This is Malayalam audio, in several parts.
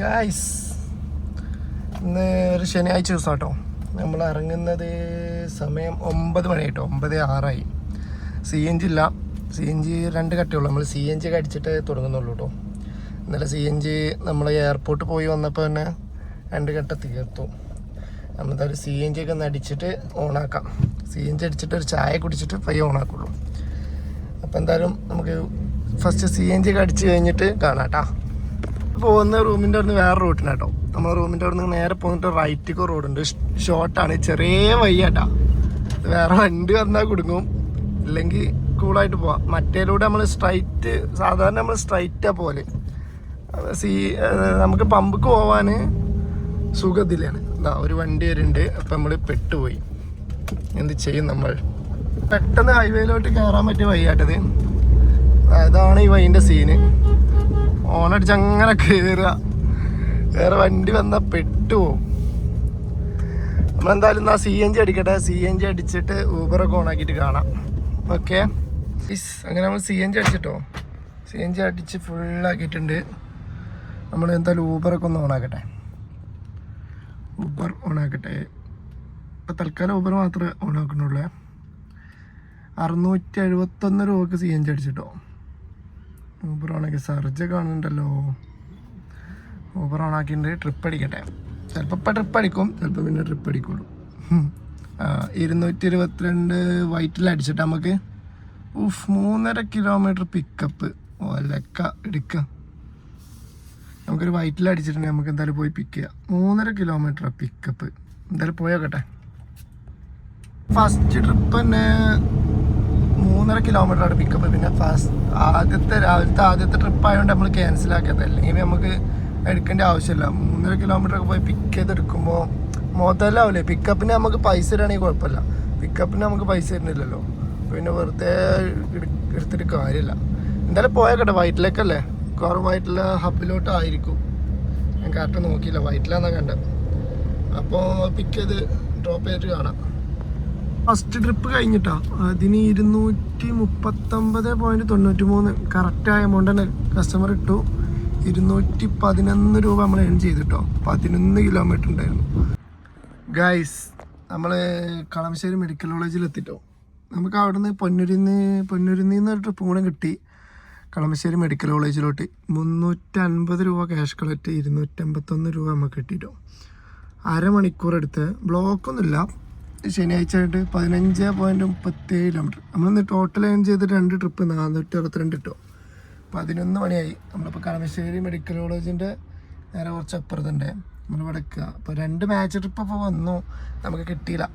ഗായ്സ് ഇന്ന് ഒരു ശനിയാഴ്ച ദിവസം കേട്ടോ നമ്മൾ ഇറങ്ങുന്നത് സമയം ഒമ്പത് മണി കേട്ടോ ഒമ്പത് ആറായി. സി എൻ ജി ഇല്ല. സി എൻ ജി രണ്ട് കട്ടയുള്ളൂ നമ്മൾ സി എൻ ജി കടിച്ചിട്ട് തുടങ്ങുന്നുള്ളൂ കേട്ടോ ഇന്നലെ സി എൻ ജി നമ്മൾ എയർപോർട്ട് പോയി വന്നപ്പോൾ തന്നെ രണ്ട് കട്ട തീർത്തു. നമ്മളെന്തായാലും സി എൻ ജി ഒക്കെ ഒന്ന് അടിച്ചിട്ട് ഓണാക്കാം. സി എൻ ജി അടിച്ചിട്ട് ഒരു ചായ കുടിച്ചിട്ട് പയ്യെ ഓണാക്കുള്ളൂ. അപ്പോൾ എന്തായാലും നമുക്ക് ഫസ്റ്റ് സി എൻ ജി ഒക്കെ അടിച്ച് കഴിഞ്ഞിട്ട് കാണാം കേട്ടോ പോകുന്ന റൂമിന്റെ അവിടുന്ന് വേറെ റൂട്ടിന് നമ്മൾ റൂമിന്റെ അവിടുന്ന് നേരെ പോന്നിട്ട് റൈറ്റിക്ക് റോഡുണ്ട്. ഷോർട്ടാണ്. ചെറിയ വയ്യാട്ടാ വേറെ വണ്ടി വന്നാൽ കുടുങ്ങും. ഇല്ലെങ്കിൽ കൂളായിട്ട് പോവാം. മറ്റേലൂടെ നമ്മൾ സ്ട്രൈറ്റ് സാധാരണ നമ്മൾ സ്ട്രൈറ്റാ പോലെ സീ നമുക്ക് പമ്പക്ക് പോവാൻ സുഖത്തിലാണ് എന്താ ഒരു വണ്ടി വരുന്നുണ്ട് അപ്പം നമ്മൾ പെട്ടുപോയി. എന്ത് ചെയ്യും നമ്മൾ? പെട്ടെന്ന് ഹൈവേയിലോട്ട് കയറാൻ പറ്റിയ വഴിയാട്ടത്. അതാണ് ഈ വഴിന്റെ സീന്. ഓണടിച്ച് അങ്ങനെ കയറുക വേറെ വണ്ടി വന്നാൽ പെട്ടുപോകും നമ്മളെന്തായാലും എന്നാ സി എൻ ജി അടിക്കട്ടെ. സി എൻ ജി അടിച്ചിട്ട് ഊബറൊക്കെ ഓണാക്കിയിട്ട് കാണാം. ഓക്കെ അങ്ങനെ നമ്മൾ സി എൻ ജി അടിച്ചിട്ടോ? സി എൻ ജി അടിച്ച് ഫുള്ളാക്കിയിട്ടുണ്ട് നമ്മൾ എന്തായാലും ഊബറൊക്കെ ഒന്ന് ഓണാക്കട്ടെ. ഊബർ ഓണാക്കട്ടെ. ഇപ്പം തൽക്കാലം ഊബർ മാത്രമേ ഓണാക്കുന്നുള്ളൂ. അറുന്നൂറ്റി എഴുപത്തൊന്ന് രൂപക്ക് സി എൻ ജി അടിച്ചിട്ടോ? ഊബർ ഓണാക്കി സർജ് കാണുന്നുണ്ടല്ലോ. ഊബർ ഓണാക്കിയിട്ട് ട്രിപ്പ് അടിക്കട്ടെ. ചിലപ്പോൾ ഇപ്പം ട്രിപ്പ് അടിക്കും ചിലപ്പോൾ പിന്നെ ട്രിപ്പ് അടിക്കുള്ളൂ. ഇരുന്നൂറ്റി ഇരുപത്തിരണ്ട് വൈറ്റിൽ അടിച്ചിട്ട് നമുക്ക് ഉഫ് മൂന്നര കിലോമീറ്റർ പിക്കപ്പ് ഒലക്ക എടുക്കുക നമുക്കൊരു വൈറ്റിൽ അടിച്ചിട്ടുണ്ടെങ്കിൽ നമുക്ക് എന്തായാലും പോയി പിക്ക് ചെയ്യാം. മൂന്നര കിലോമീറ്റർ പിക്കപ്പ് എന്തായാലും പോയോക്കട്ടെ ഫസ്റ്റ് ട്രിപ്പ് തന്നെ മൂന്നര കിലോമീറ്റർ ആണ് പിക്കപ്പ് പിന്നെ ഫാസ്റ്റ് ആദ്യത്തെ രാവിലത്തെ ആദ്യത്തെ ട്രിപ്പ് ആയതുകൊണ്ട് നമ്മൾ ക്യാൻസൽ ആക്കിയത്. അല്ലെങ്കിൽ നമുക്ക് എടുക്കേണ്ട ആവശ്യമില്ല. മൂന്നര കിലോമീറ്റർ ഒക്കെ പോയി പിക്ക് ചെയ്തെടുക്കുമ്പോൾ മുതലാവില്ലേ പിക്കപ്പിന് നമുക്ക് പൈസ ഇടുകയാണെങ്കിൽ കുഴപ്പമില്ല. പിക്കപ്പിന് നമുക്ക് പൈസ തരുന്നില്ലല്ലോ. പിന്നെ വെറുതെ എടു- എടുത്തിട്ട് കാര്യമില്ല. എന്തായാലും പോയേക്കട്ടെ. വൈറ്റിലേക്കല്ലേ കുറവ് വൈറ്റിലെ ഹബിലോട്ടായിരിക്കും ഞാൻ കറക്റ്റ് നോക്കിയില്ല. വൈറ്റിലാന്നാണ് കണ്ടത്. അപ്പോൾ പിക്ക് ചെയ്ത് ഡ്രോപ്പ് ചെയ്തിട്ട് കാണാം. ഫസ്റ്റ് ട്രിപ്പ് കഴിഞ്ഞിട്ടാ. അതിന് ഇരുന്നൂറ്റി മുപ്പത്തൊമ്പത് പോയിന്റ് തൊണ്ണൂറ്റി മൂന്ന് കറക്റ്റായ എമൗണ്ട് തന്നെ കസ്റ്റമർ ഇട്ടു. ഇരുന്നൂറ്റി പതിനൊന്ന് രൂപ നമ്മൾ ഏൺ ചെയ്തിട്ടോ. പതിനൊന്ന് കിലോമീറ്റർ ഉണ്ടായിരുന്നു. ഗൈസ് നമ്മൾ കളമശ്ശേരി മെഡിക്കൽ കോളേജിൽ എത്തിട്ടോ. നമുക്ക് അവിടുന്ന് പൊന്നൂരിന്ന് പൊന്നുരുന്നിൽ നിന്ന് ഒരു ട്രിപ്പും കൂടെ കിട്ടി. കളമശ്ശേരി മെഡിക്കൽ കോളേജിലോട്ട് മുന്നൂറ്റി അൻപത് രൂപ ക്യാഷ് കളക്ട് ഇരുന്നൂറ്റമ്പത്തൊന്ന് രൂപ നമുക്ക് കിട്ടിയിട്ടോ അരമണിക്കൂർ എടുത്ത് ബ്ലോക്കൊന്നുമില്ല ശനിയാഴ്ച ആയിട്ട് പതിനഞ്ച് പോയിന്റ് മുപ്പത്തേഴ് കിലോമീറ്റർ നമ്മളിന്ന് ടോട്ടൽ ഏൺ ചെയ്ത് രണ്ട് ട്രിപ്പ് നാനൂറ്റി അറുപത്തിരണ്ട് കിട്ടും പതിനൊന്ന് മണിയായി. നമ്മളിപ്പോൾ കളമശ്ശേരി മെഡിക്കൽ കോളേജിന്റെ നേരെ കുറച്ച് അപ്പുറത്തുണ്ട് നമ്മൾ വടക്കുക അപ്പോൾ രണ്ട് മാച്ച് ട്രിപ്പ് ഇപ്പോൾ വന്നു. നമുക്ക് കിട്ടിയില്ല.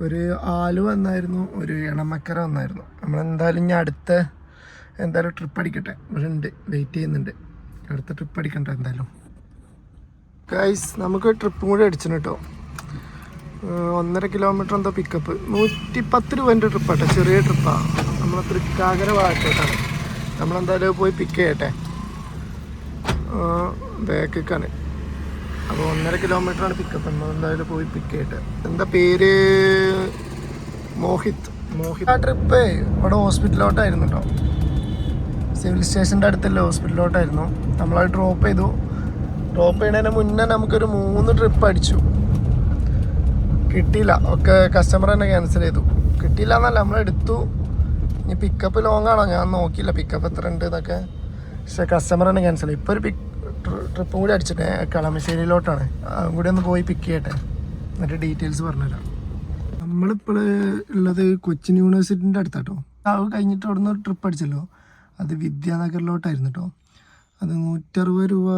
ഒരു ആലു വന്നായിരുന്നു ഒരു ഇണമക്കര വന്നായിരുന്നു. നമ്മളെന്തായാലും ഇനി അടുത്ത എന്തായാലും ട്രിപ്പ് അടിക്കട്ടെ. ഇവിടെ ഉണ്ട് വെയിറ്റ് ചെയ്യുന്നുണ്ട്. അടുത്ത ട്രിപ്പ് അടിക്കണ്ട എന്തായാലും. ഗൈസ് നമുക്ക് ട്രിപ്പും കൂടി അടിച്ചിട്ടോ ഒന്നര കിലോമീറ്റർ എന്തോ പിക്കപ്പ് നൂറ്റി പത്ത് രൂപേന്റെ ട്രിപ്പാട്ടെ ചെറിയ ട്രിപ്പാണ് നമ്മൾ തൃക്കാക്കര ഭാഗത്തോട്ടാണ്. നമ്മളെന്തായാലും പോയി പിക്ക് ചെയ്യട്ടെ? ബാക്കിക്കാണ് അപ്പോൾ ഒന്നര കിലോമീറ്ററാണ് പിക്കപ്പ് നമ്മൾ എന്തായാലും പോയി പിക്ക് ചെയ്യട്ടെ. എന്താ പേര്? മോഹിത്. മോഹിത്. ആ ട്രിപ്പ് ഇവിടെ ഹോസ്പിറ്റലിലോട്ടായിരുന്നു കേട്ടോ സിവിൽ സ്റ്റേഷന്റെ അടുത്തല്ലേ ഹോസ്പിറ്റലിലോട്ടായിരുന്നു നമ്മളത് ഡ്രോപ്പ് ചെയ്തു. ഡ്രോപ്പ് ചെയ്യുന്നതിന് മുന്നേ നമുക്കൊരു മൂന്ന് ട്രിപ്പ് അടിച്ചു. കിട്ടിയില്ല. ഒക്കെ കസ്റ്റമർ തന്നെ ക്യാൻസൽ ചെയ്തു. കിട്ടിയില്ല എന്നല്ല നമ്മൾ എടുത്തു. ഇനി പിക്കപ്പ് ലോങ് ആണോ? ഞാൻ നോക്കിയില്ല പിക്കപ്പ് എത്ര ഉണ്ട് എന്നൊക്കെ. പക്ഷെ കസ്റ്റമർ തന്നെ ക്യാൻസൽ ഇപ്പോൾ ഒരു പിക്ക് ട്രിപ്പും കൂടി അടിച്ചിട്ടേ കളമശ്ശേരിയിലോട്ടാണ്. അതും കൂടി ഒന്ന് പോയി പിക്ക് ചെയ്യട്ടെ. എന്നിട്ട് ഡീറ്റെയിൽസ് പറഞ്ഞുതരാം. നമ്മളിപ്പോൾ ഉള്ളത് കൊച്ചിൻ യൂണിവേഴ്സിറ്റിന്റെ അടുത്താട്ടോ. അത് കഴിഞ്ഞിട്ട് അവിടെ നിന്ന് ട്രിപ്പ് അടിച്ചല്ലോ. അത് വിദ്യാനഗറിലോട്ടായിരുന്നു കേട്ടോ അത് നൂറ്ററുപത് രൂപ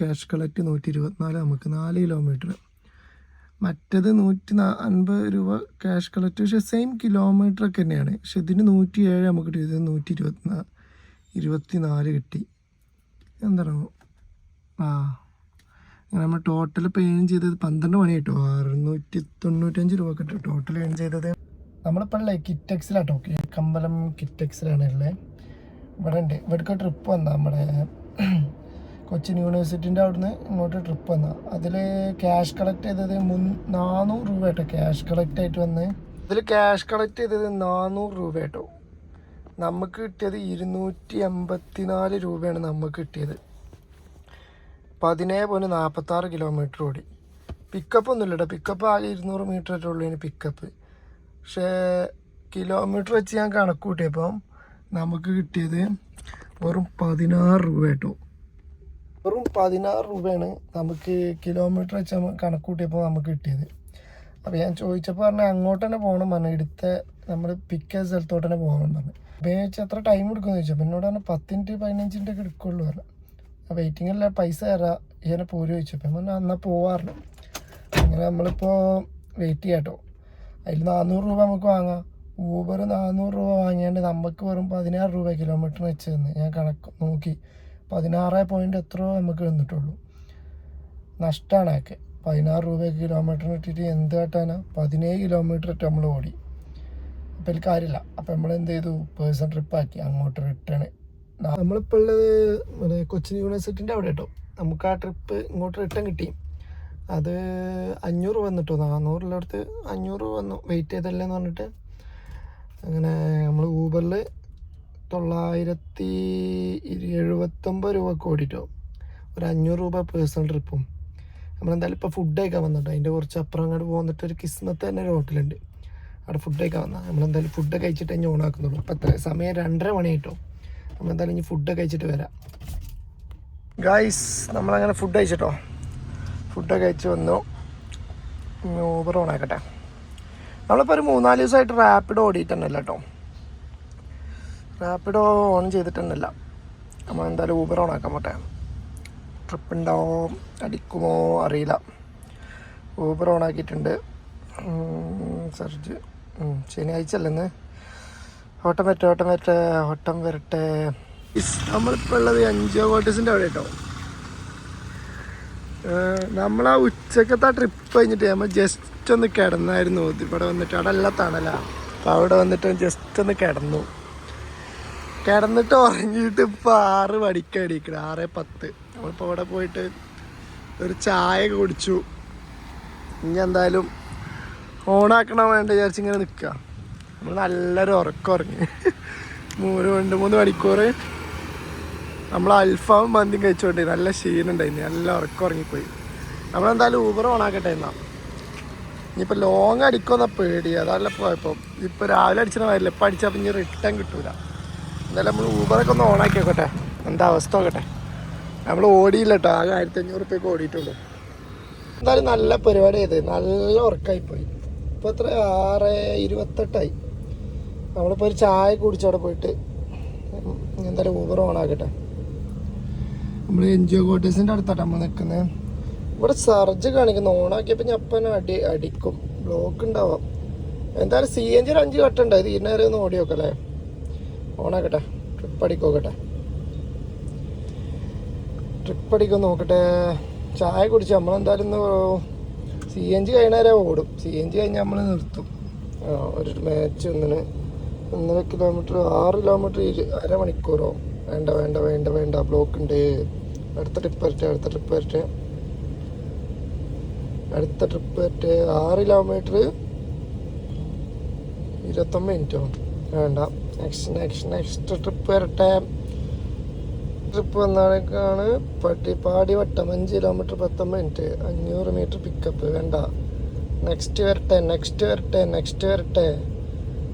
ക്യാഷ് കളക്ട് നൂറ്റി ഇരുപത്തിനാല് നമുക്ക് നാല് കിലോമീറ്റർ മറ്റത് നൂറ്റി അൻപത് രൂപ ക്യാഷ് കളക്ട് പക്ഷേ സെയിം കിലോമീറ്റർ ഒക്കെ തന്നെയാണ്. പക്ഷെ ഇതിന് നൂറ്റി ഏഴ് നമുക്ക് കിട്ടി. കിട്ടിയത് നൂറ്റി ഇരുപത്തിനാ ഇരുപത്തി നാല് കിട്ടി. എന്താണ് ആ. അങ്ങനെ നമ്മൾ ടോട്ടൽ ഇപ്പോൾ ഏൺ ചെയ്തത് പന്ത്രണ്ട് മണി കിട്ടും. അറുന്നൂറ്റി തൊണ്ണൂറ്റഞ്ച് രൂപ കിട്ടും. ടോട്ടൽ ഏൺ ചെയ്തത് നമ്മളിപ്പോൾ ഉള്ളത് കിറ്റക്സിലാട്ടോ കമ്പലം കിറ്റക്സിലാണ് ഉള്ളത്. ഇവിടെ ഉണ്ട് ഇവിടേക്ക് ട്രിപ്പ് വന്നാൽ നമ്മുടെ കൊച്ചിൻ യൂണിവേഴ്സിറ്റിന്റെ അവിടുന്ന് ഇങ്ങോട്ട് ട്രിപ്പ് വന്ന. അതിൽ ക്യാഷ് കളക്ട് ചെയ്തത് മുൻ നാനൂറ് രൂപ കേട്ടോ ക്യാഷ് കളക്ട് ആയിട്ട് വന്ന്. ഇതിൽ ക്യാഷ് കളക്ട് ചെയ്തത് നാനൂറ് രൂപ കേട്ടോ നമുക്ക് കിട്ടിയത് ഇരുന്നൂറ്റി എൺപത്തി നാല് രൂപയാണ് നമുക്ക് കിട്ടിയത്. പതിനേഴ് പോയിന്റ് നാൽപ്പത്താറ് കിലോമീറ്റർ ഓടി. പിക്കപ്പ് ഒന്നുമില്ല കേട്ടോ പിക്കപ്പ് ആകെ ഇരുന്നൂറ് മീറ്റർ ഉള്ളൂ ഇനി പിക്കപ്പ് പക്ഷേ കിലോമീറ്റർ വെച്ച് ഞാൻ കണക്ക് കൂട്ടിയപ്പം നമുക്ക് കിട്ടിയത് വെറും പതിനാറ് രൂപ കേട്ടോ വെറും പതിനാറ് രൂപയാണ് നമുക്ക് കിലോമീറ്റർ വെച്ച് നമ്മൾ കണക്ക് കൂട്ടിയപ്പോൾ നമുക്ക് കിട്ടിയത്. അപ്പോൾ ഞാൻ ചോദിച്ചപ്പോൾ പറഞ്ഞാൽ അങ്ങോട്ട് തന്നെ പോകണം പറഞ്ഞു എടുത്ത നമ്മൾ പിക്ക് ചെയ്ത സ്ഥലത്തോട്ട് തന്നെ പോകണം പറഞ്ഞു. അപ്പോൾ ഞാൻ എത്ര ടൈം എടുക്കുമെന്ന്? ചോദിച്ചു. അപ്പോൾ എന്നോട് പറഞ്ഞു പത്തിന്റെ മിനിറ്റ് പതിനഞ്ച് മിനിറ്റ് ഒക്കെ എടുക്കുള്ളൂ പറഞ്ഞു. ആ വെയിറ്റിങ്ങല്ല പൈസ തരാം ഇങ്ങനെ പോര് ചോദിച്ചു. അപ്പം പറഞ്ഞാൽ എന്നാൽ പോവാറുണ്ട് അങ്ങനെ നമ്മളിപ്പോൾ വെയിറ്റ് ചെയ്യാട്ടോ. അതിൽ നാനൂറ് രൂപ നമുക്ക് വാങ്ങാം. ഊബർ നാനൂറ് രൂപ വാങ്ങിയാണ്ട് നമുക്ക് വെറും പതിനാറ് രൂപ കിലോമീറ്ററിന് വെച്ച് തന്ന്. ഞാൻ കണക്ക് നോക്കി. പതിനാറ് പോയിന്റ് എത്രയോ നമുക്ക് വന്നിട്ടുള്ളൂ. നഷ്ടമാണ് ഒക്കെ പതിനാറ് രൂപ കിലോമീറ്ററിന് ഇട്ടിട്ട് എന്ത് കേട്ടാനാ? പതിനേഴ് കിലോമീറ്റർ ഇട്ട് നമ്മൾ ഓടി. അപ്പോൾ അതിൽ കാര്യമില്ല. അപ്പോൾ നമ്മൾ എന്ത് ചെയ്തു? പേഴ്സൺ ട്രിപ്പാക്കി അങ്ങോട്ട് റിട്ടേൺ നമ്മളിപ്പോൾ ഉള്ളത് മറ്റേ കൊച്ചിൻ യൂണിവേഴ്സിറ്റിന്റെ അവിടെ കേട്ടോ. നമുക്ക് ആ ട്രിപ്പ് ഇങ്ങോട്ട് റിട്ടേൺ കിട്ടി. അത് അഞ്ഞൂറ് വന്നിട്ടോ? നാന്നൂറിലടുത്ത് അഞ്ഞൂറ് വന്നു. വെയിറ്റ് ചെയ്തല്ലേന്ന് പറഞ്ഞിട്ട്. അങ്ങനെ നമ്മൾ ഊബറിൽ തൊള്ളായിരത്തി എഴുപത്തൊമ്പത് രൂപക്ക് ഓടിട്ടോ. ഒരു അഞ്ഞൂറ് രൂപ പേഴ്സണൽ ട്രിപ്പും നമ്മളെന്തായാലും ഇപ്പോൾ ഫുഡ് കഴിക്കാൻ വന്നിട്ട് അതിന്റെ കുറച്ച് അപ്പുറം അങ്ങോട്ട് പോന്നിട്ട് ഒരു കിസ്മത്ത് തന്നെ ഒരു ഹോട്ടലുണ്ട് അവിടെ ഫുഡ് കഴിക്കാൻ വന്നാൽ നമ്മളെന്തായാലും ഫുഡ് കഴിച്ചിട്ട് ഞാൻ ഓണാക്കുന്നുള്ളൂ അപ്പോൾ എത്ര? സമയം രണ്ടര മണി കിട്ടും നമ്മളെന്തായാലും ഇനി ഫുഡ് കഴിച്ചിട്ട് വരാം. ഗായ്സ് നമ്മളങ്ങനെ ഫുഡ് കഴിച്ചിട്ടോ? ഫുഡൊക്കെ കഴിച്ച് വന്നു. ഊബർ ഓണാക്കട്ടെ നമ്മളിപ്പോൾ ഒരു മൂന്നാൽ ദിവസമായിട്ട് റാപ്പിഡ് ഓടിയിട്ടുണ്ടല്ലോ കേട്ടോ. റാപ്പിഡോ ഓൺ ചെയ്തിട്ടുണ്ടല്ല നമ്മൾ എന്തായാലും ഊബർ ഓൺ ആക്കാൻ പോട്ടെ. ട്രിപ്പ് ഉണ്ടാവോ അടിക്കുമോ? അറിയില്ല. ഊബർ ഓൺ ആക്കിയിട്ടുണ്ട്. സർജ് ശനിയാഴ്ച അല്ലെന്ന് ഓട്ടം വരട്ടെ ഓട്ടം വരട്ടെ ഓട്ടം വരട്ടെ. നമ്മളിപ്പോൾ ഉള്ളത് അഞ്ചോ കോട്ടീസിന്റെ അവിടെ കേട്ടോ. നമ്മൾ ആ ഉച്ചക്കത്തെ ആ ട്രിപ്പ് കഴിഞ്ഞിട്ട് നമ്മൾ ജസ്റ്റ് ഒന്ന് കിടന്നായിരുന്നു. ഇവിടെ വന്നിട്ട് അവിടെ തണല. അപ്പോൾ അവിടെ വന്നിട്ട് ജസ്റ്റ് ഒന്ന് കിടന്നു. കിടന്നിട്ട് ഉറങ്ങിയിട്ട് ഇപ്പം ആറ് മണിക്ക് അടിക്കണം ആറ് പത്ത്. നമ്മളിപ്പോൾ ഇവിടെ പോയിട്ട് ഒരു ചായ കുടിച്ചു. ഇനി എന്തായാലും ഓണാക്കണം വേണ്ട വിചാരിച്ച് ഇങ്ങനെ നിൽക്കുക നമ്മൾ നല്ലൊരു ഉറക്കം ഉറങ്ങി. മൂന്ന് രണ്ട് മൂന്ന് മണിക്കൂർ നമ്മൾ അൽഫാം മന്തിയും കഴിച്ചോണ്ട് നല്ല ക്ഷീണുണ്ടായിരുന്നു നല്ല ഉറക്കം ഉറങ്ങിപ്പോയി. നമ്മളെന്തായാലും ഊബർ ഓണാക്കട്ടെ എന്നാ. ഇനിയിപ്പോൾ ലോങ് അടിക്കുമെന്നാണ് പേടി അതല്ല പോയപ്പോൾ ഇപ്പോൾ രാവിലെ അടിച്ചാൽ വരില്ല ഇപ്പം അടിച്ചാൽ പിന്നെ റിട്ടേൺ കിട്ടൂല. എന്തായാലും നമ്മൾ ഊബറൊക്കെ ഒന്ന് ഓണാക്കി നോക്കട്ടെ. എന്താ അവസ്ഥ നോക്കട്ടെ. നമ്മൾ ഓടിയില്ല കേട്ടോ ആകെ ആയിരത്തി അഞ്ഞൂറ് റുപ്യൊക്കെ ഓടിയിട്ടുള്ളൂ. എന്തായാലും നല്ല പരിപാടി ചെയ്ത് നല്ല ഉറക്കമായിപ്പോയി ഇപ്പോൾ എത്ര? ആറ് ഇരുപത്തെട്ടായി. നമ്മളിപ്പോൾ ഒരു ചായ കുടിച്ചവിടെ പോയിട്ട് എന്തായാലും ഊബർ ഓണാക്കട്ടെ നമ്മൾ എൻ ജി ഒ ക്വാർട്ടേഴ്സിന്റെ അടുത്താണ് നമ്മൾ നിൽക്കുന്നത് ഇവിടെ സർജ് കാണിക്കുന്നു. ഓണാക്കിയപ്പോൾ ഞാൻ അപ്പം അടി അടിക്കും. ബ്ലോക്ക് ഉണ്ടാവാം. എന്തായാലും സി എൻ ജി ഒരു അഞ്ച് കട്ടുണ്ടായി ഇത് ഇതിനേറെ ഒന്ന് ഓടി നോക്കല്ലേ ഓണാക്കട്ടെ ട്രിപ്പ് അടിക്കോക്കട്ടെ. ട്രിപ്പ് അടിക്കാൻ നോക്കട്ടെ. ചായ കുടിച്ച്? നമ്മളെന്തായാലും സി എൻ ജി കഴിയണവരെ ഓടും. സി എൻ ജി കഴിഞ്ഞാൽ നമ്മൾ നിർത്തും. ഒരു മാച്ച് ഒന്നിന് ഒന്നര കിലോമീറ്റർ ആറ് കിലോമീറ്റർ അരമണിക്കൂറോ? വേണ്ട വേണ്ട വേണ്ട വേണ്ട. ബ്ലോക്ക് ഉണ്ട്. അടുത്ത ട്രിപ്പ് വരട്ടെ അടുത്ത ട്രിപ്പ് വരട്ടെ. അടുത്ത ട്രിപ്പ് വരട്ടെ. ആറ് കിലോമീറ്റർ ഇരുപത്തൊമ്പത് മിനിറ്റോ വേണ്ട. നെക്സ്റ്റ് നെക്സ്റ്റ് നെക്സ്റ്റ് ട്രിപ്പ് വരട്ടെ. ട്രിപ്പ് വന്നാലേക്കാണ് പട്ടിപ്പാടി വട്ടം. അഞ്ച് കിലോമീറ്റർ പത്തൊമ്പത് മിനിറ്റ് അഞ്ഞൂറ് മീറ്റർ പിക്കപ്പ് വേണ്ട. നെക്സ്റ്റ് വരട്ടെ നെക്സ്റ്റ് വരട്ടെ നെക്സ്റ്റ് വരട്ടെ.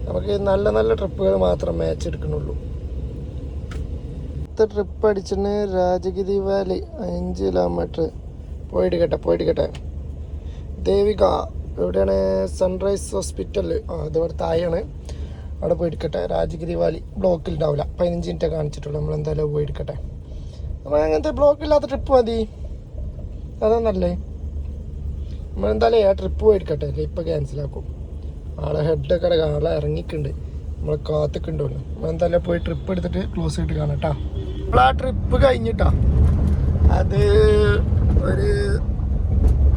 നമുക്ക് നല്ല നല്ല ട്രിപ്പുകൾ മാത്രം മാച്ച് എടുക്കണുള്ളൂ. അടുത്ത ട്രിപ്പ് അടിച്ചിട്ട് രാജഗിരി വാലി അഞ്ച് കിലോമീറ്റർ പോയിടിക്കട്ടെ പോയിടിക്കട്ടെ. ദേവിക എവിടെയാണ്? സൺറൈസ് ഹോസ്പിറ്റൽ ആ തായാണ് അവിടെ പോയിടിക്കട്ടെ രാജഗിരി വാലി ബ്ലോക്കിൽ ഉണ്ടാവില്ല. പതിനഞ്ച് മിനിറ്റ് കാണിച്ചിട്ടുള്ളൂ. നമ്മൾ എന്തായാലും പോയിടിക്കട്ടെ നമ്മൾ അങ്ങനത്തെ ബ്ലോക്ക് ഇല്ലാത്ത ട്രിപ്പ് മതി. അതൊന്നല്ലേ? നമ്മൾ എന്തായാലും ആ ട്രിപ്പ് പോയിടിക്കട്ടെ അല്ലേ? ഇപ്പം ക്യാൻസലാക്കും ആളെ ഹെഡൊക്കെ അവിടെ കാണാൻ ആളെ ഇറങ്ങിക്കുണ്ട് നമ്മൾ കാത്തിക്കുണ്ടല്ലോ നമ്മൾ എന്തായാലും പോയി ട്രിപ്പ് എടുത്തിട്ട് ക്ലോസ് ചെയ്തിട്ട് കാണാം കേട്ടോ നമ്മൾ ആ ട്രിപ്പ് കഴിഞ്ഞിട്ടാ. അത് ഒരു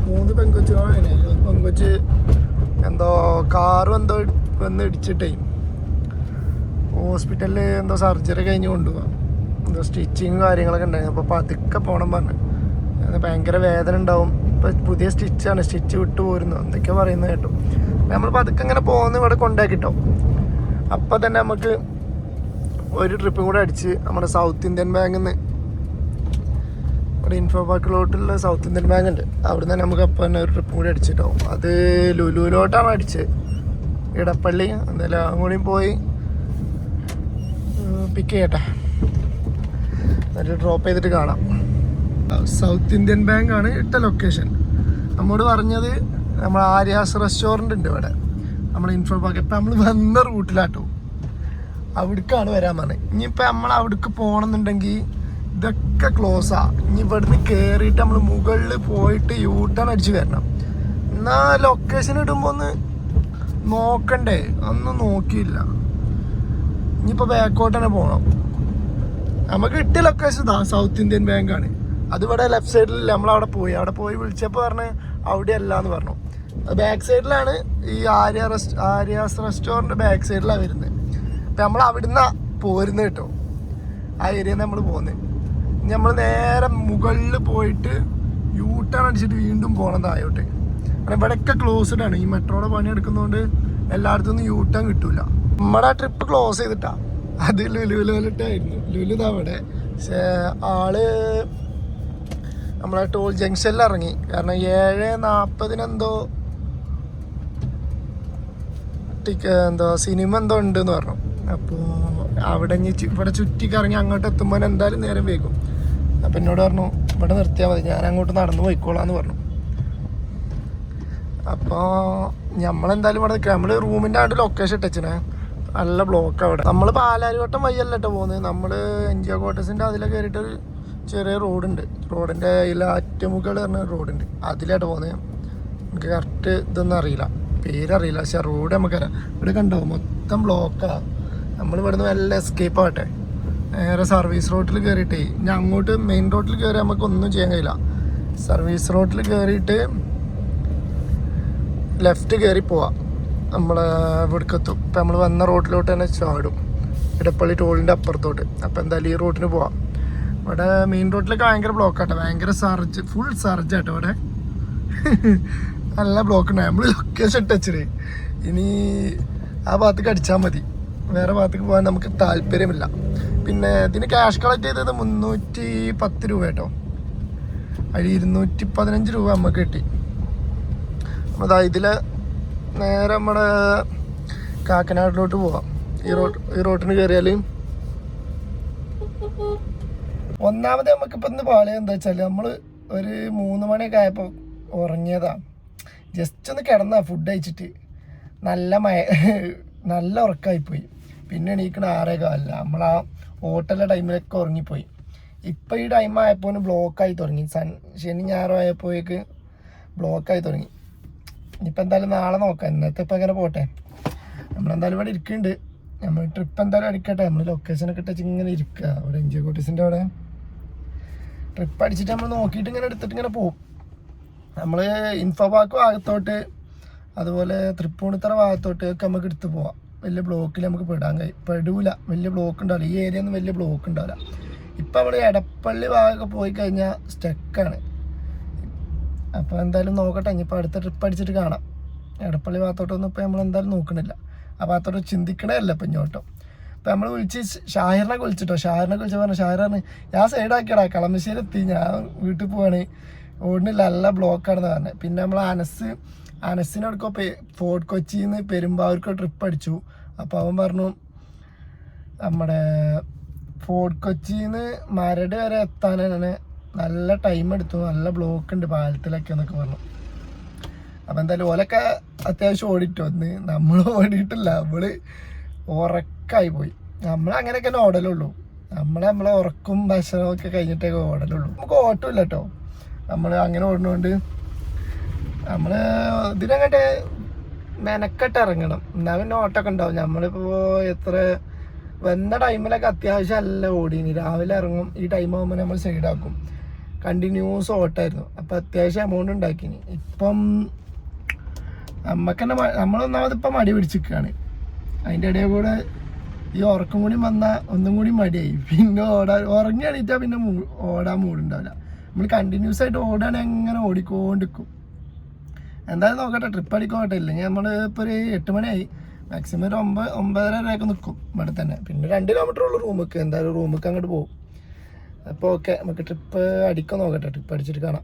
മൂന്ന് പെങ്കൊച്ചുകളാണ്. ഒരു പെങ്കൊച്ച് എന്തോ കാറും എന്തോ വന്ന് ഇടിച്ചിട്ടേ. ഹോസ്പിറ്റലിൽ എന്തോ സർജറി കഴിഞ്ഞ് കൊണ്ടുപോകാം എന്തോ സ്റ്റിച്ചിങ് കാര്യങ്ങളൊക്കെ ഉണ്ടായിരുന്നു. അപ്പോൾ പതുക്കെ പോകണം പറഞ്ഞു. ഭയങ്കര വേദന ഉണ്ടാവും. ഇപ്പം പുതിയ സ്റ്റിച്ചാണ് സ്റ്റിച്ച് വിട്ടു പോരുന്നു. എന്തൊക്കെയോ പറയുന്നത് കേട്ടു. നമ്മൾ പതുക്കെ ഇങ്ങനെ പോകുന്ന ഇവിടെ കൊണ്ടാക്കിട്ടോ അപ്പോൾ തന്നെ നമുക്ക് ഒരു ട്രിപ്പും കൂടെ അടിച്ച് നമ്മുടെ സൗത്ത് ഇന്ത്യൻ ബാങ്കിൽ നിന്ന് ഇവിടെ ഇൻഫോ പാർക്കിലോട്ടുള്ള സൗത്ത് ഇന്ത്യൻ ബാങ്ക് ഉണ്ട്. അവിടെ നിന്ന് നമുക്ക് അപ്പം തന്നെ ഒരു ട്രിപ്പ് കൂടി അടിച്ചിട്ടാവും അത് ലുലുവിലോട്ടാണ് അടിച്ചത്. ഇടപ്പള്ളി. എന്തായാലും കൂടി പോയി. പിക്ക് ചെയ്യട്ടെ. എന്നിട്ട് ഡ്രോപ്പ് ചെയ്തിട്ട് കാണാം. സൗത്ത് ഇന്ത്യൻ ബാങ്ക് ആണ് ഇട്ട ലൊക്കേഷൻ നമ്മോട് പറഞ്ഞത് നമ്മൾ ആര്യാസ് റെസ്റ്റോറന്റ് ഉണ്ട് ഇവിടെ. നമ്മൾ ഇൻഫോ പാക്ക് ഇപ്പം നമ്മൾ വന്ന റൂട്ടിലാട്ടോ. അവിടേക്കാണ് വരാൻ പറഞ്ഞത്. ഇനിയിപ്പോൾ നമ്മൾ അവിടേക്ക് പോകണമെന്നുണ്ടെങ്കിൽ ഇതൊക്കെ ക്ലോസാണ് ഇനി ഇവിടുന്ന് കയറിയിട്ട് നമ്മൾ മുകളിൽ പോയിട്ട് യൂ ടേൺ അടിച്ച് വരണം. എന്നാ ലൊക്കേഷൻ ഇടുമ്പോൾ ഒന്ന് നോക്കണ്ടേ? ഒന്നും നോക്കിയില്ല. ഇനിയിപ്പോൾ ബാക്കോട്ട് തന്നെ പോകണം നമുക്ക് കിട്ടിയ ലൊക്കേഷൻ ഇതാ സൗത്ത് ഇന്ത്യൻ ബാങ്കാണ് ഇവിടെ ലെഫ്റ്റ് സൈഡിൽ നമ്മൾ അവിടെ പോയി. അവിടെ പോയി വിളിച്ചപ്പോൾ പറഞ്ഞ് അവിടെ അല്ല എന്ന് പറഞ്ഞു ബാക്ക് സൈഡിലാണ് ഈ Arya rest Arya's restaurant back സൈഡിലാണ് വരുന്നത് അപ്പം നമ്മൾ അവിടുന്ന് പോരുന്നത് കേട്ടോ. ആ ഏരിയ നമ്മൾ പോകുന്നത് നമ്മൾ നേരെ മുകളിൽ പോയിട്ട് യൂ ടേൺ അടിച്ചിട്ട് വീണ്ടും പോകണം താഴോട്ട് കാരണം ഇവിടെയൊക്കെ ക്ലോസ്ഡ് ആണ്. ഈ മെട്രോയുടെ പണി എടുക്കുന്നതുകൊണ്ട് എല്ലായിടത്തും യൂ ടേൺ കിട്ടൂല. നമ്മുടെ ട്രിപ്പ് ക്ലോസ് ചെയ്തിട്ടാ. അത് ലുലുവിലോട്ടായിരുന്നു. ലുലു നമ്മുടെ ആൾ നമ്മളെ ടോൾ ജംഗ്ഷനിൽ ഇറങ്ങി കാരണം ഏഴ് നാൽപ്പതിനെന്തോ എന്തോ സിനിമ എന്തോ ഉണ്ട് എന്ന് പറഞ്ഞു. അപ്പോൾ അവിടെ ഇവിടെ ചുറ്റിക്കറങ്ങി അങ്ങോട്ട് എത്തുമ്പോൾ എന്തായാലും നേരം വൈകും. അപ്പം എന്നോട് പറഞ്ഞു ഇവിടെ നിർത്തിയാൽ മതി. ഞാൻ അങ്ങോട്ട് നടന്നു പോയിക്കോളാന്ന് പറഞ്ഞു. അപ്പോൾ നമ്മളെന്തായാലും ഇവിടെ നിൽക്കുക നമ്മൾ റൂമിന്റെ ആണ്ട് ലൊക്കേഷൻ ഇട്ടച്ചിനെ. നല്ല ബ്ലോക്ക് അവിടെ. നമ്മൾ പാലാരിവട്ടം വഴിയല്ല കേട്ടോ പോകുന്നത് നമ്മൾ എൻ ജി ഒ ക്വാർട്ടേഴ്സിന്റെ അതിലെ കയറിയിട്ട് ഒരു ചെറിയ റോഡുണ്ട് റോഡിന്റെ അതിൽ അറ്റമുകൾ പറഞ്ഞ റോഡുണ്ട് അതിലായിട്ട് പോകുന്നത് എനിക്ക് കറക്റ്റ് ഇതൊന്നും അറിയില്ല. പേരറിയില്ല. പക്ഷെ റോഡ് നമുക്കറിയാം. ഇവിടെ കണ്ടോ? മൊത്തം ബ്ലോക്കാ നമ്മൾ ഇവിടുന്ന് വല്ല എസ്കേപ്പ് ആവട്ടെ. നേരെ സർവീസ് റോഡിൽ കയറിയിട്ടേ ഇനി അങ്ങോട്ട് മെയിൻ റോഡിൽ കയറി നമുക്ക് ഒന്നും ചെയ്യാൻ കഴിയില്ല. സർവീസ് റോഡിൽ കയറിയിട്ട് ലെഫ്റ്റ് കയറി പോവാം. നമ്മൾ ഇവിടേക്ക് എത്തും ഇപ്പം നമ്മൾ വന്ന റോഡിലോട്ട് തന്നെ ചാടും. ഇടപ്പള്ളി ടോളിന്റെ അപ്പുറത്തോട്ട്. അപ്പോൾ എന്തായാലും ഈ റോഡിന് പോവാം. ഇവിടെ മെയിൻ റോഡിലൊക്കെ ഭയങ്കര ബ്ലോക്ക് ആട്ടോ. ഭയങ്കര സർജ് ഫുൾ സർജ് ആട്ടോ ഇവിടെ. നല്ല ബ്ലോക്ക് ഉണ്ടായി നമ്മൾ ലൊക്കേഷൻ ഇട്ടച്ചിട്ട് ഇനി ആ ഭാഗത്തേക്ക് അടിച്ചാൽ മതി. വേറെ ഭാഗത്തേക്ക് പോകാൻ നമുക്ക് താല്പര്യമില്ല. പിന്നെ ഇതിന് ക്യാഷ് കളക്ട് ചെയ്തത് മുന്നൂറ്റി പത്ത് രൂപ കേട്ടോ അതിൽ ഇരുന്നൂറ്റി പതിനഞ്ച് രൂപ നമുക്ക് കിട്ടി. അതാ ഇതിൽ നേരെ നമ്മുടെ കാക്കനാട്ടിലോട്ട് പോവാം. ഈ റോഡ് ഈ റോട്ടിന് കയറിയാൽ ഒന്നാമത് നമുക്കിപ്പോൾ ഇന്ന് പാളിയ എന്താ വെച്ചാൽ നമ്മൾ ഒരു മൂന്ന് മണിയൊക്കെ ആയപ്പോൾ ഉറങ്ങിയതാ. ജസ്റ്റ് ഒന്ന് കിടന്നാ ഫുഡ് കഴിച്ചിട്ട്. നല്ല മയ നല്ല ഉറക്കമായിപ്പോയി പിന്നെ എണീക്കണ ആറേ കാലില്ല നമ്മൾ ആ ഹോട്ടലിലെ ടൈമിലൊക്കെ ഉറങ്ങിപ്പോയി. ഇപ്പം ഈ ടൈം ആയപ്പോൾ ബ്ലോക്കായി തുടങ്ങി. സൺ ശനി ഞായറും ആയപ്പോഴേക്ക് ബ്ലോക്കായി തുടങ്ങി. ഇനിയിപ്പോൾ എന്തായാലും നാളെ നോക്കാം. ഇന്നത്തെ ഇപ്പം അങ്ങനെ പോട്ടെ. നമ്മളെന്തായാലും ഇവിടെ ഇരിക്കുന്നുണ്ട്. നമ്മൾ ട്രിപ്പ് എന്തായാലും അടിക്കട്ടെ. നമ്മൾ ലൊക്കേഷനൊക്കെ ഇട്ടിച്ച് ഇങ്ങനെ ഇരിക്കുക അവിടെ എൻ ജി കോട്ടീസിന്റെ അവിടെ. ട്രിപ്പ് അടിച്ചിട്ട് നമ്മൾ നോക്കിയിട്ട് ഇങ്ങനെ എടുത്തിട്ട് ഇങ്ങനെ പോകും നമ്മൾ ഇൻഫോ പാർക്ക് ഭാഗത്തോട്ട് അതുപോലെ തൃപ്പൂണിത്തറ ഭാഗത്തോട്ട് ഒക്കെ നമുക്ക് എടുത്ത് പോവാം. വലിയ ബ്ലോക്കിൽ നമുക്ക് പെടാൻ കഴിയും പെടൂല. വലിയ ബ്ലോക്ക് ഉണ്ടാവില്ല. ഈ ഏരിയ ഒന്നും വലിയ ബ്ലോക്ക് ഉണ്ടാവില്ല. ഇപ്പം നമ്മൾ എടപ്പള്ളി ഭാഗമൊക്കെ പോയി കഴിഞ്ഞാൽ സ്റ്റക്കാണ് അപ്പോൾ എന്തായാലും നോക്കട്ടെ. ഇനിയിപ്പോൾ അടുത്ത ട്രിപ്പ് അടിച്ചിട്ട് കാണാം. എടപ്പള്ളി ഭാഗത്തോട്ടൊന്നും ഇപ്പോൾ നമ്മൾ എന്തായാലും നോക്കണില്ല. ആ ഭാഗത്തോട്ട് ചിന്തിക്കണേ അല്ല ഇപ്പം ഇങ്ങോട്ടും. അപ്പം നമ്മൾ വിളിച്ച് ഷാഹിറിനെ വിളിച്ചിട്ടോ? ഷാഹിറിനെ വിളിച്ച് പറഞ്ഞു ഷാഹിറാണ് ഞാൻ സൈഡാക്കിയടാ കളമശ്ശേരി എത്തി. ഞാൻ വീട്ടിൽ പോവാണ്. ഓടുന്നില്ല നല്ല ബ്ലോക്കാണെന്ന് പറഞ്ഞത് പിന്നെ നമ്മൾ അനസ് അനസിനോടൊക്കെ ഫോർട്ട് കൊച്ചിയിൽ നിന്ന് പെരുമ്പാവൂർക്ക് ട്രിപ്പ് അടിച്ചു. അപ്പോൾ അവൻ പറഞ്ഞു നമ്മുടെ ഫോർട്ട് കൊച്ചിയിൽ നിന്ന് മരട് വരെ എത്താനാണ്. നല്ല ടൈം എടുത്തു. നല്ല ബ്ലോക്ക് ഉണ്ട് പാലത്തിലൊക്കെ എന്നൊക്കെ പറഞ്ഞു. അപ്പം എന്തായാലും ഓലൊക്കെ അത്യാവശ്യം ഓടിട്ടോ. ഒന്ന് നമ്മൾ ഓടിയിട്ടില്ല. നമ്മൾ ഉറക്കായി പോയി. നമ്മൾ അങ്ങനെയൊക്കെ തന്നെ ഓടലുള്ളൂ. നമ്മൾ നമ്മളെ ഉറക്കും ഭക്ഷണവും ഒക്കെ കഴിഞ്ഞിട്ടൊക്കെ ഓടലുള്ളൂ. നമുക്ക് ഓട്ടമില്ല കേട്ടോ നമ്മൾ അങ്ങനെ ഓടുന്നതുകൊണ്ട് നമ്മൾ ഇതിനങ്ങോട്ട് മെനക്കെട്ട് ഇറങ്ങണം. എന്നാൽ പിന്നെ ഓട്ടമൊക്കെ ഉണ്ടാവും. നമ്മളിപ്പോൾ എത്ര വന്ന ടൈമിലൊക്കെ അത്യാവശ്യം അല്ല ഓടീനി. രാവിലെ ഇറങ്ങും. ഈ ടൈം ആകുമ്പോൾ നമ്മൾ സൈഡാക്കും കണ്ടിന്യൂസ് ഓട്ടായിരുന്നു. അപ്പോൾ അത്യാവശ്യം എമൗണ്ട് ഉണ്ടാക്കിനി. ഇപ്പം നമ്മക്ക് തന്നെ നമ്മളൊന്നാമത് ഇപ്പം മടി പിടിച്ചിരിക്കുകയാണ് അതിന്റെ ഇടയിൽ കൂടെ ഈ ഉറക്കം കൂടി വന്നാൽ ഒന്നും കൂടി മടിയായി. പിന്നെ ഓടാൻ ഉറങ്ങി എണീറ്റാൽ പിന്നെ ഓടാൻ മൂടുണ്ടാവില്ല. നമ്മൾ കണ്ടിന്യൂസ് ആയിട്ട് ഓടുകയാണെങ്കിൽ അങ്ങനെ ഓടിക്കൊണ്ടിരിക്കും. എന്തായാലും നോക്കട്ടെ ട്രിപ്പ് അടിക്കോട്ടെ. ഇല്ലെങ്കിൽ നമ്മൾ ഇപ്പോൾ ഒരു എട്ട് മണിയായി. മാക്സിമം ഒരു ഒമ്പത് ഒമ്പതര വരെയൊക്കെ നിൽക്കും ഇവിടെ തന്നെ പിന്നെ രണ്ട് കിലോമീറ്റർ ഉള്ളൂ റൂമിക്ക് എന്തായാലും റൂമിക്ക് അങ്ങോട്ട് പോകും അപ്പോൾ ഓക്കെ നമുക്ക് ട്രിപ്പ് അടിക്കാൻ നോക്കട്ടെ ട്രിപ്പ് അടിച്ചിട്ട് കാണാം.